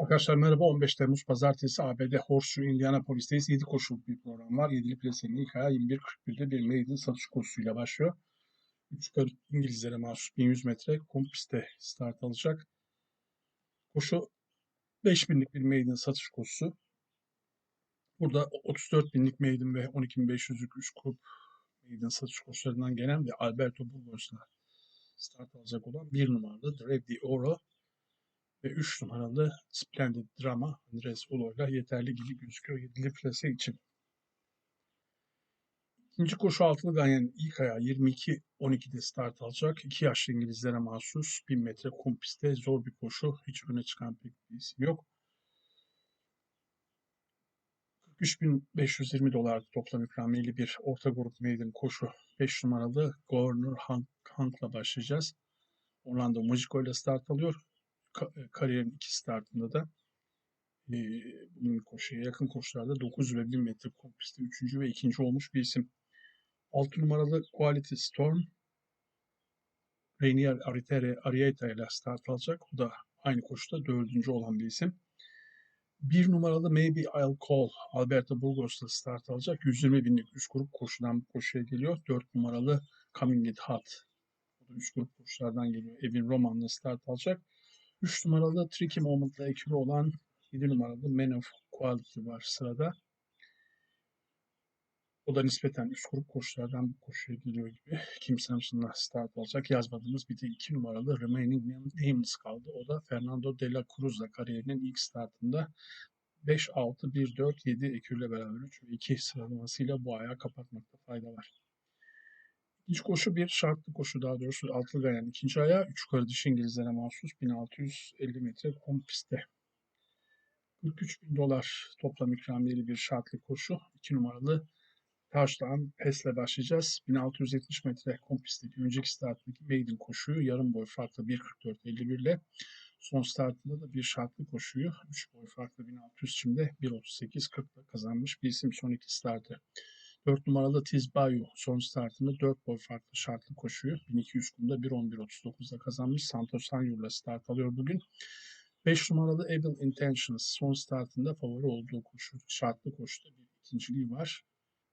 Arkadaşlar merhaba. 15 Temmuz Pazartesi ABD Horseshoe Indianapolis'teyiz. 7 koşuluk bir program var. 7'li plasenin ilk ayağı 21.41'de bir maiden satış koşusuyla başlıyor. 3 yukarı İngilizlere mahsus 1100 metre kum pistte start alacak. Koşu 5000'lik bir maiden satış koşusu. Burada 34 binlik maiden ve 12.500'lük 3 grup maiden satış koşularından gelen ve Alberto Burgos'la start alacak olan bir numaralı Drev Di Oro ve 3 numaralı Splendid Drama Andres Ulo'yla yeterli gibi gözüküyor 7'li plase için. İkinci koşu altılı Ganyan'ın ilk ayağı 22-12'de start alacak. 2 yaşlı İngilizlere mahsus 1000 metre kum pistte zor bir koşu. Hiç öne çıkan pek bir isim yok. 43.520 dolar toplam ikramiyeli bir orta grup maiden koşu. 5 numaralı Governor Hank'la başlayacağız. Orlando Magico ile start alıyor kariyerin iki startında da e, koşuya yakın koşularda 9 ve 1000 metre kompliste 3. ve 2. olmuş bir isim. 6 numaralı Quality Storm Rainier Aritere Arieta ile start alacak. O da aynı koşuda dördüncü olan bir isim. Bir numaralı Maybe I'll Call Alberto Burgos'la start alacak. 120 binlik üst grup koşudan koşuya geliyor. 4 numaralı Coming It Hot. Üst grup koşulardan geliyor. Evin Roman'la start alacak. 3 numaralı Tricky Moment'la ekili olan 7 numaralı Man of Quality var sırada. O da nispeten üst grup koşulardan bir koşuya geliyor gibi. Kim Sampson'la start alacak. Yazmadığımız bir de 2 numaralı Remaining Nameless kaldı. O da Fernando de la Cruz'la kariyerinin ilk startında 5, 6, 1, 4, 7 ekürle beraber 3 ve 2 sıralamasıyla bu ayağı kapatmakta fayda var. İlk koşu bir şartlı koşu daha doğrusu altılı gayen ikinci ayağı üç yukarı dış İngilizlere mahsus 1650 metre kum pistte. 43 bin dolar toplam ikramiyeli bir şartlı koşu. 2 numaralı Taştan PES'le başlayacağız. 1670 metre kum pistteki önceki starttaki maiden koşuyu yarım boy farklı 1.44.51 ile son startında da bir şartlı koşuyu 3 boy farklı 1600 çimde 1.38.40 ile kazanmış bir isim son iki startı. 4 numaralı Tiz Bayu son startını 4 boy farklı şartlı koşuyu 1200 kumda 1.11.39'da kazanmış. Santos Sanyur'la start alıyor bugün. 5 numaralı Able Intentions son startında favori olduğu koşu, şartlı koşuda bir ikinciliği var.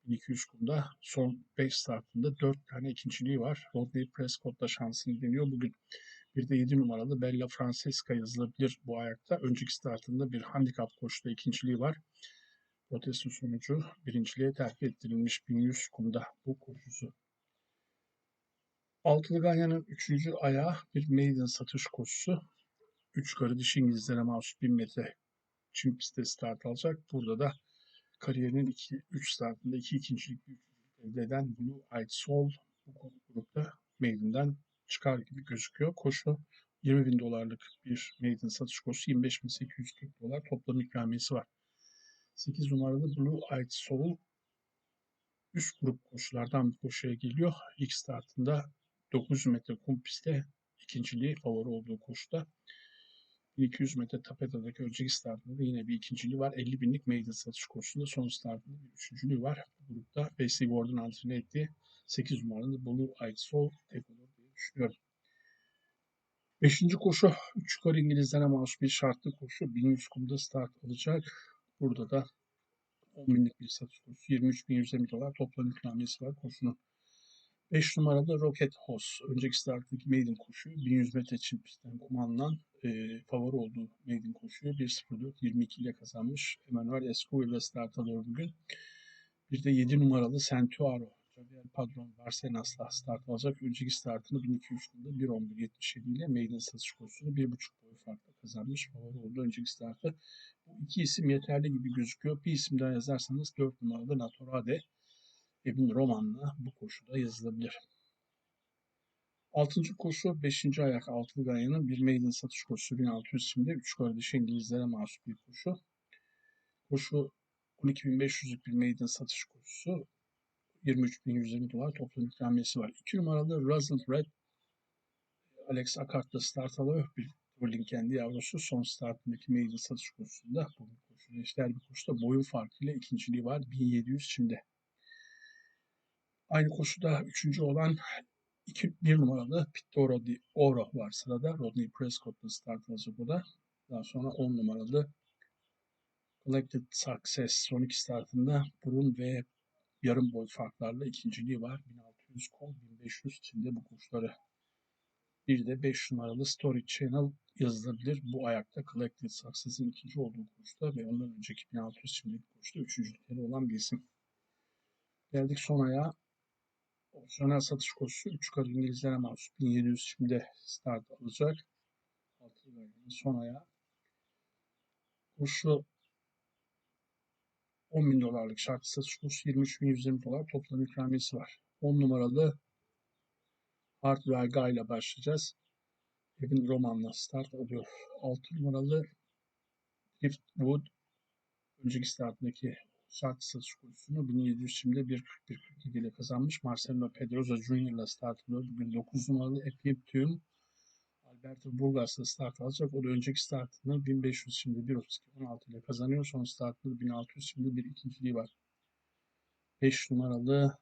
1200 kumda son 5 startında 4 tane ikinciliği var. Rodney Prescott'la şansını deniyor bugün. Bir de 7 numaralı Bella Francesca yazılabilir bu ayakta. Önceki startında bir handikap koşuda ikinciliği var protesto sonucu birinciliğe terfi ettirilmiş 1100 kumda bu koşusu. Altılı Ganyan'ın üçüncü ayağı bir maiden satış koşusu. Üç karı dişi İngilizlere mahsus 1000 metre çim pistte start alacak. Burada da kariyerinin 3 startında iki ikincilik bir elde eden Blue Eyed Soul bu grupta maiden'den çıkar gibi gözüküyor. Koşu 20 bin dolarlık bir maiden satış koşusu 25.840 dolar toplam ikramiyesi var. 8 numaralı Blue Eyed Soul üst grup koşulardan bir koşuya geliyor. İlk startında 900 metre kum pistte ikinciliği favori olduğu koşuda. 1200 metre tapetadaki önceki startında da yine bir ikinciliği var. 50 binlik maiden satış koşusunda son startında bir üçüncülüğü var. Bu grupta Wesley Ward'un antrenör ettiği 8 numaralı Blue Eyed Soul tek olur diye düşünüyorum. Beşinci koşu 3 yukarı İngilizlere mahsus bir şartlı koşu. 1100 kumda start alacak. Burada da 10 binlik bir satış koşusu. 23.120 dolar toplam ikramiyesi var koşunun. 5 numaralı Rocket Horse. Önceki starttaki maiden koşuyu 1100 metre çim pistten kumandan e, favori olduğu maiden koşuyu 1.04.22 ile kazanmış. Emmanuel Escobar ile start alıyor bugün. Bir de 7 numaralı Santuaro. Javier Padron Barcenas'la start alacak. Önceki startını 1200 kumda 1.11.77 ile maiden satış koşusunu 1.5 boy farkla kazanmış. Favori oldu önceki startı. Bu iki isim yeterli gibi gözüküyor. Bir isim daha yazarsanız 4 numaralı Naturade Evin Roman'la bu koşuda yazılabilir. Altıncı koşu 5. ayak altılı gayanın bir maiden satış koşusu 1600 şimdi 3 kardeş İngilizlere mahsus bir koşu. Koşu 12.500'lük bir maiden satış koşusu 23.120 dolar toplam ikramiyesi var. 2 numaralı Russell Red Alex Akart'la start alıyor. Bir Rolling kendi yavrusu son startındaki maiden satış kursunda bugün koşuda eşler bir koşuda boyun farkıyla ikinciliği var 1700 şimdi. Aynı koşuda üçüncü olan 2, bir numaralı Pittoro di Oro var sırada. Rodney Prescott'la start alacak o da. Daha sonra 10 numaralı Collected Success son iki startında burun ve yarım boy farklarla ikinciliği var. 1600 kol, 1500 Çin'de bu kuşları. Bir de 5 numaralı Story Channel yazılabilir. Bu ayakta Collected Success'in ikinci olduğu kuşta ve ondan önceki 1600 Çin'deki kuşta üçüncülükleri olan bir isim. Geldik son ayağa. Opsiyonel satış koşusu 3 kar İngilizlere mahsus 1700 şimdi start alacak. Altılı bölgenin son ayağı. Koşu 10 bin dolarlık şartlı satış koşusu 23.120 dolar toplam ikramiyesi var. 10 numaralı Hard Verga ile başlayacağız. Kevin Roman'la start alıyor. 6 numaralı Driftwood önceki startındaki şartlı satış kursunu 1700 şimdi 1.41.42 ile kazanmış. Marcelo Pedroza Jr. ile start alıyor. Bugün 9 numaralı Epiptüm Alberto Burgas'la start alacak. O da önceki startını 1500 şimdi 1.32.16 ile kazanıyor. Son startında 1600 şimdi bir ikinciliği var. 5 numaralı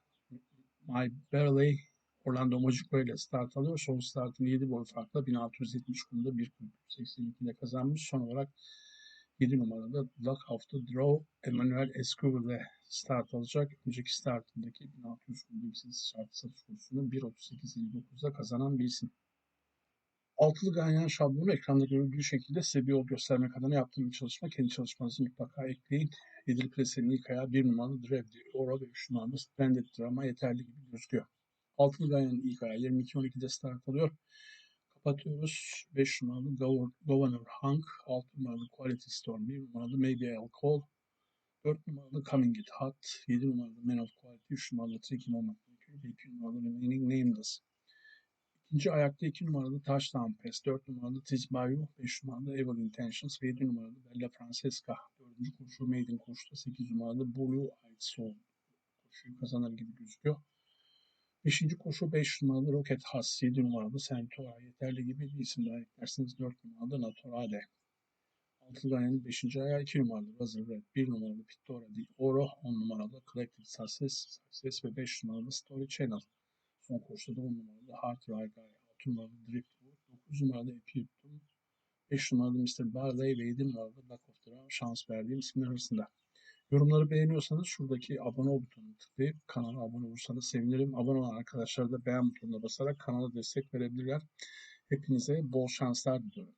My Barley Orlando Mojico ile start alıyor. Son startını 7 boy farkla 1670 kumda 1.82 ile kazanmış. Son olarak 7 numaralı Luck of the Draw Emmanuel Escobar ile start alacak. Önceki startındaki 1600 kumda bir satış kursunu 1.38.59'da kazanan bir isim. Altılı ganyan şablonu ekranda görüldüğü şekilde size bir yol göstermek adına yaptığım bir çalışma. Kendi çalışmanızı mutlaka ekleyin. Yedili Prese'nin ilk ayağı 1 numaralı Drevdi, Ora ve 3 numaralı Splendid Drama yeterli gibi gözüküyor. Altılı ganyanın ilk ayağı 22-12'de start alıyor. Kapatıyoruz. 5 numaralı Governor Hank, 6 numaralı Quality Storm, 1 numaralı Maybe I'll Call, 4 numaralı Coming It Hot, 7 numaralı Man of Quality, 3 numaralı Tricky Moment, 2 numaralı Remaining Nameless. İkinci ayakta 2 numaralı Touchdown Pass, 4 numaralı Tiz Bayou, 5 numaralı Evil Intentions ve 7 numaralı Bella Francesca. 4. koşu Maiden koşuda 8 numaralı Blue Eyed Soul koşuyu kazanır gibi gözüküyor. 5. koşu 5 numaralı Rocket Haas, 7 numaralı Centora yeterli gibi bir isim daha eklerseniz 4 numaralı Naturale. 6 ganyanın 5. ayağı 2 numaralı Razor Red, 1 numaralı Pittora Di Oro, 10 numaralı Collected Success, Success ve 5 numaralı Story Channel. Son koşuda da 10 numaralı Hard Ride, 6 numaralı Driftwood, 9 numaralı Epiutum, 5 numaralı Mr. Barley ve 7 numaralı Luck of the Round şans verdiğim isimler arasında. Yorumları beğeniyorsanız şuradaki abone ol butonuna tıklayıp kanala abone olursanız sevinirim. Abone olan arkadaşlar da beğen butonuna basarak kanala destek verebilirler. Hepinize bol şanslar diliyorum.